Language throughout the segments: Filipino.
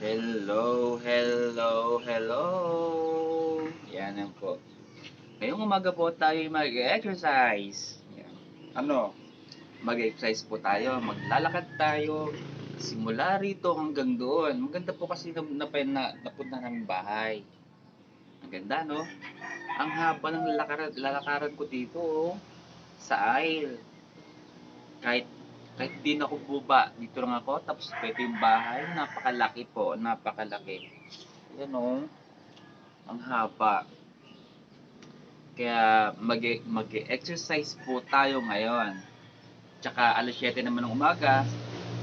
Hello, hello, hello. Yan yan po. Ngayong umaga po tayo mag-exercise. Ano? Mag-exercise po tayo. Maglalakad tayo. Simula rito hanggang doon. Maganda po kasi na, na, na napunta namin bahay. Ang ganda, no? Ang haba ng lalakaran, lalakaran ko dito, oh. Sa aisle. Kahit kahit di na ako buba, dito lang ako, tapos ito yung bahay, napakalaki po, napakalaki. Yan o, ang haba. Kaya mag, mag-exercise po tayo ngayon. Tsaka alas 7 naman ng umaga,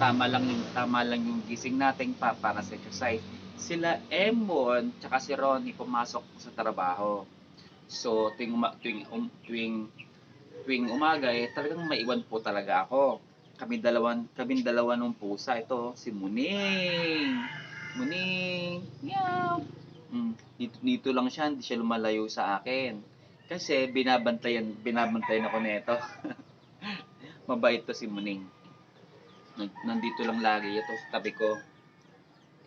tama lang yung tama lang yung gising natin pa para sa exercise. Sila Emon tsaka si Ronnie pumasok sa trabaho. So tuwing tuwing um, tuwing tuwing umaga eh talagang maiwan po talaga ako kami dalawan kami dalawa nung pusa. Ito si Muning. Muning meow. Mm, dito dito lang siya hindi siya lumalayo sa akin. Kasi binabantayan binabantayan ako nito mabait to si Muning. Nan- nandito lang lagi ito sa tabi ko.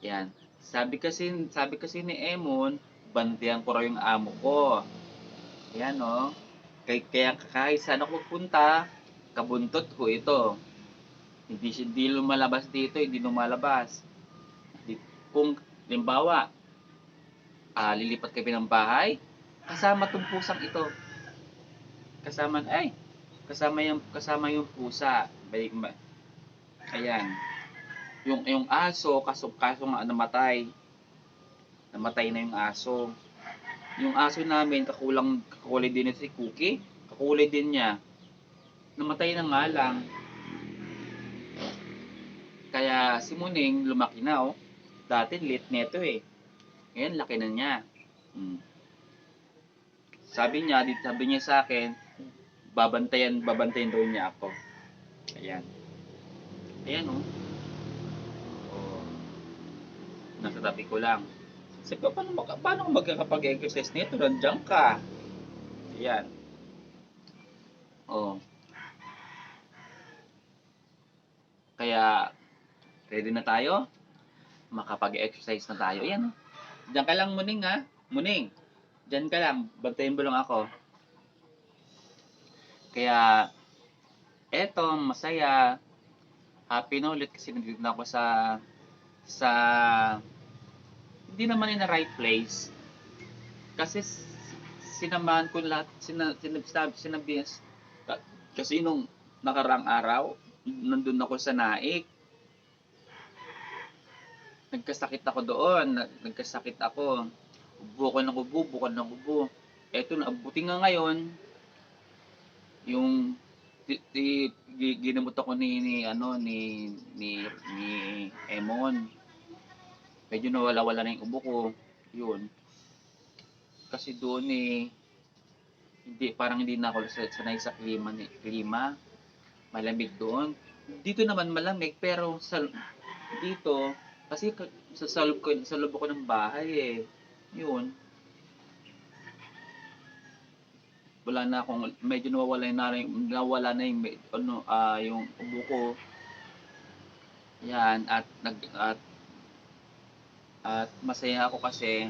Yan. Sabi kasi sabi kasi ni Emon bantayan ko raw yung amo ko. Yan oh. Kaya, kaya kahit saan ako punta kabuntot ko ito hindi hindi lumalabas dito, hindi lumalabas. Di- Kung limbawa, ah, lilipat kami ng bahay, kasama tong pusang ito. Kasama, ay, kasama yung, kasama yung pusa. Ayan. Yung, yung aso, kaso, kaso nga namatay. Namatay na yung aso. Yung aso namin, kakulang, kakulay din ito si Cookie. Kakulay din niya. Namatay na nga lang. Kaya si Muning lumaki na oh. Dati lit neto eh. Ngayon laki na niya. Hmm. Sabi niya, dito sabi niya sa akin, babantayan, babantayan daw niya ako. Ayan. Ayan oh. oh. Nasa tabi ko lang. Sabi ko, paano, mag, paano magkakapag-exercise nito? Nandiyan ka. Ayan. Oh. Kaya, ready na tayo? Makapag-exercise na tayo. Ayan. Diyan ka lang, Muning, ha? Muning. Diyan ka lang. Bantayin mo lang ako. Kaya, eto, masaya. Happy na ulit kasi nandito na ako sa sa hindi naman in the right place. Kasi sinamahan ko lahat, sina, sinab, sinabi, kasi nung nakarang araw, nandun ako sa naik. Nagkasakit ako doon, nag- nagkasakit ako. Ubo ko ng ubo, ubo ko ng ubo. Eto, naabuti nga ngayon, yung ti- gi- ginamot ako ni, ni ano ni ni ni Emon. Medyo nawala-wala na yung ubo ko. Yun. Kasi doon eh hindi parang hindi na ako sa- sanay sa klima ni klima. Malamig doon. Dito naman malamig pero sa dito kasi ka- sa sa loob ko sa loob ko ng bahay eh. Yun. Wala na akong medyo nawawala na rin nawala na yung ano ah yung ubo ko. Yan at nag at at masaya ako kasi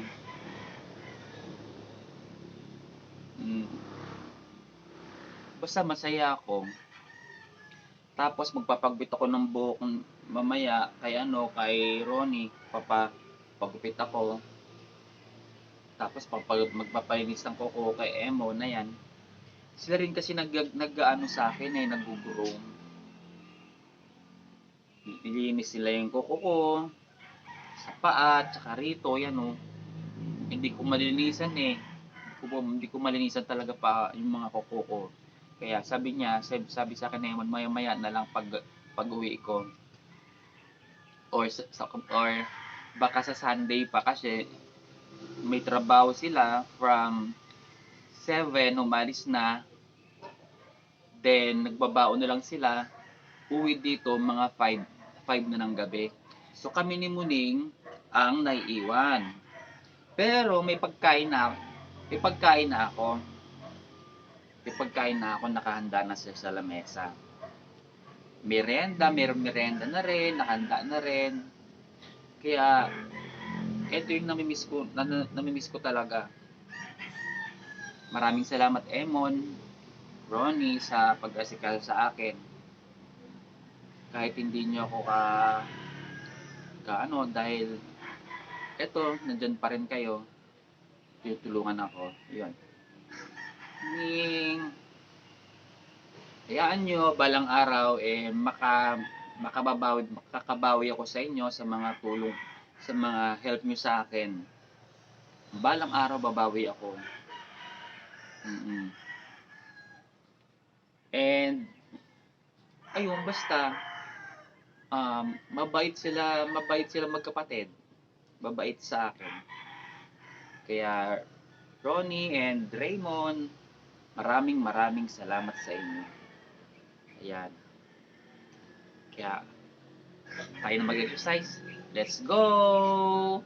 mm, basta masaya ako. Tapos magpapagbit ako ng buhok mamaya kay ano, kay Ronnie, papa pagupit ako. Tapos papag, magpapalinis ng kuko kay Emo na yan. Sila rin kasi nag, nag ano sa akin eh, nag-groom. Sila yung kuko ko, sa paa, tsaka rito, yan o. Hindi ko malinisan eh. Hindi ko, hindi ko malinisan talaga pa yung mga kuko ko. Kaya sabi niya, sabi, sabi sa akin na maya maya na lang pag pag uwi ko. Or, sa, or baka sa Sunday pa kasi may trabaho sila from 7 umalis na. Then nagbabaon na lang sila. Uwi dito mga 5 5 na ng gabi. So kami ni Muning ang naiiwan. Pero may pagkain na may pagkain na ako may pagkain na ako nakahanda na sa, sa lamesa merienda, meron merienda na rin, nakahanda na rin. Kaya, ito yung namimiss ko, na, na- namimiss ko talaga. Maraming salamat, Emon, Ronnie, sa pag-asikaso sa akin. Kahit hindi niyo ako ka, ka ano, dahil eto, nandyan pa rin kayo. Tutulungan ako. Yun. Ning, hayaan nyo, balang araw, eh, maka, makababawi, makakabawi ako sa inyo sa mga tulong, sa mga help nyo sa akin. Balang araw, babawi ako. mm And, ayun, basta, um, mabait sila, mabait sila magkapatid. Mabait sa akin. Kaya, Ronnie and Raymond, maraming maraming salamat sa inyo. Ayan. Kaya, tayo na mag-exercise. Let's go!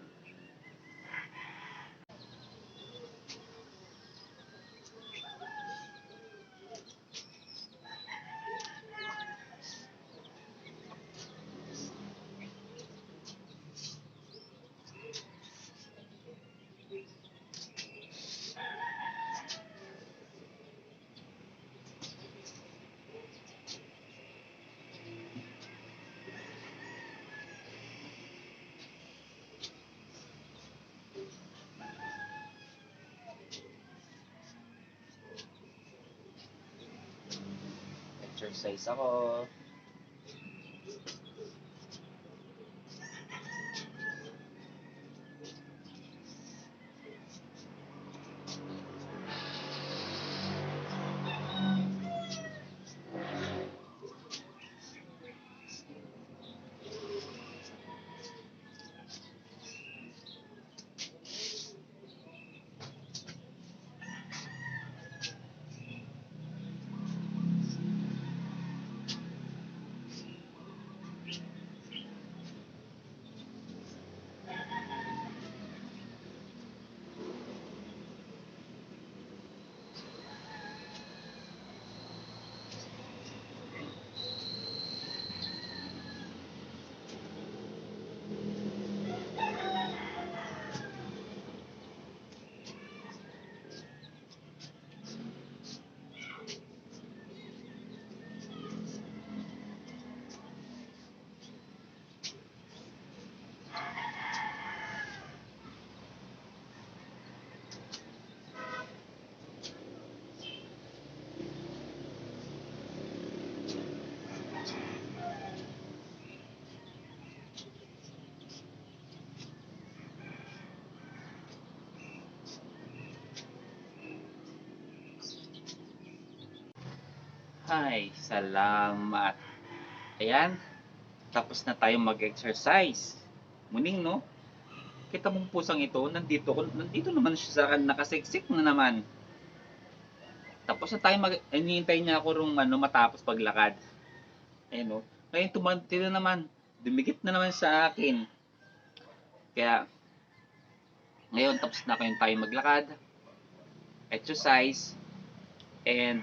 Exercise ako. Hi, salamat. Ayan, tapos na tayo mag-exercise. Muning, no? Kita mong pusang ito, nandito, nandito naman siya sa akin, nakasiksik na naman. Tapos na tayo mag, hinihintay niya ako rung ano, matapos paglakad. Ayan, no? Ngayon, tumanti na naman. Dumikit na naman sa akin. Kaya, ngayon, tapos na kayo tayo maglakad. Exercise. And,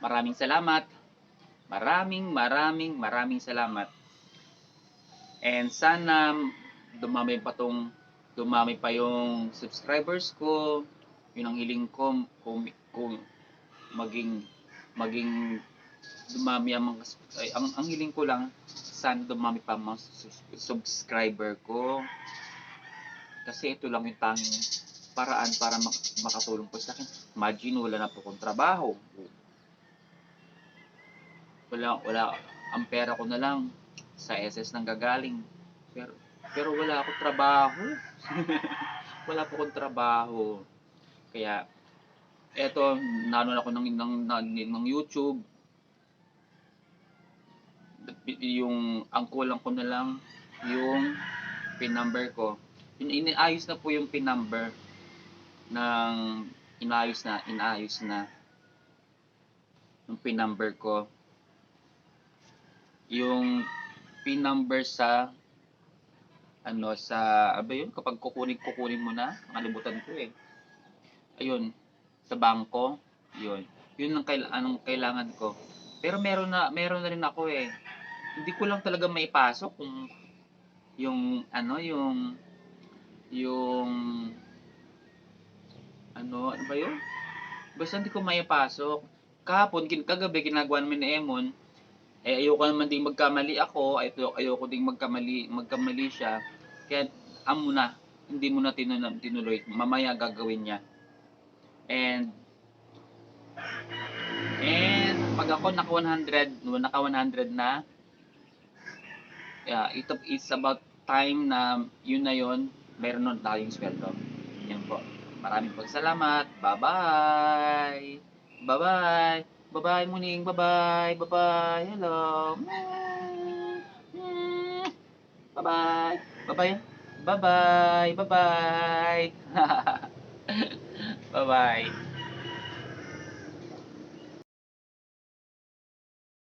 Maraming salamat. Maraming, maraming, maraming salamat. And sana dumami pa tong dumami pa yung subscribers ko. Yun ang hiling ko kung, kung maging maging dumami ang mga ay, ang, ang hiling ko lang sana dumami pa mga subscriber ko. Kasi ito lang yung tanging paraan para mak- makatulong po sa akin. Imagine, wala na po akong trabaho wala wala. Ang pera ko na lang sa SS nang gagaling. Pero pero wala ako trabaho. Wala po akong trabaho. Kaya eto nanon ako ng ng, ng, ng YouTube. Yung ang kulang ko na lang yung pin number ko. In, iniayos na po yung pin number ng inayos na inayos na yung pin number ko yung pin number sa ano sa ano ba yun? Kapag kukunin kukunin mo na nakalimutan ko eh. Ayun sa bangko yun. Yun ang kail anong kailangan ko. Pero meron na meron na rin ako eh. Hindi ko lang talaga maipasok kung yung ano yung yung ano ano ba yun? Basta hindi ko may pasok kahapon kin kagabi ginagawa namin ni Emon eh ayoko naman ding magkamali ako. Ayoko, ayoko ding magkamali magkamali siya. Kaya amo na hindi mo na tinuloy, tinuloy mamaya gagawin niya. And and pag ako naka 100 naka 100 na yeah, ito it's about time na yun na yun. Meron nun tayong sweldo. Yan po. Maraming po salamat bye Bye-bye, Muning. Bye-bye. Bye-bye. Hello. Bye-bye. Bye-bye. Bye-bye. Bye-bye. Bye-bye.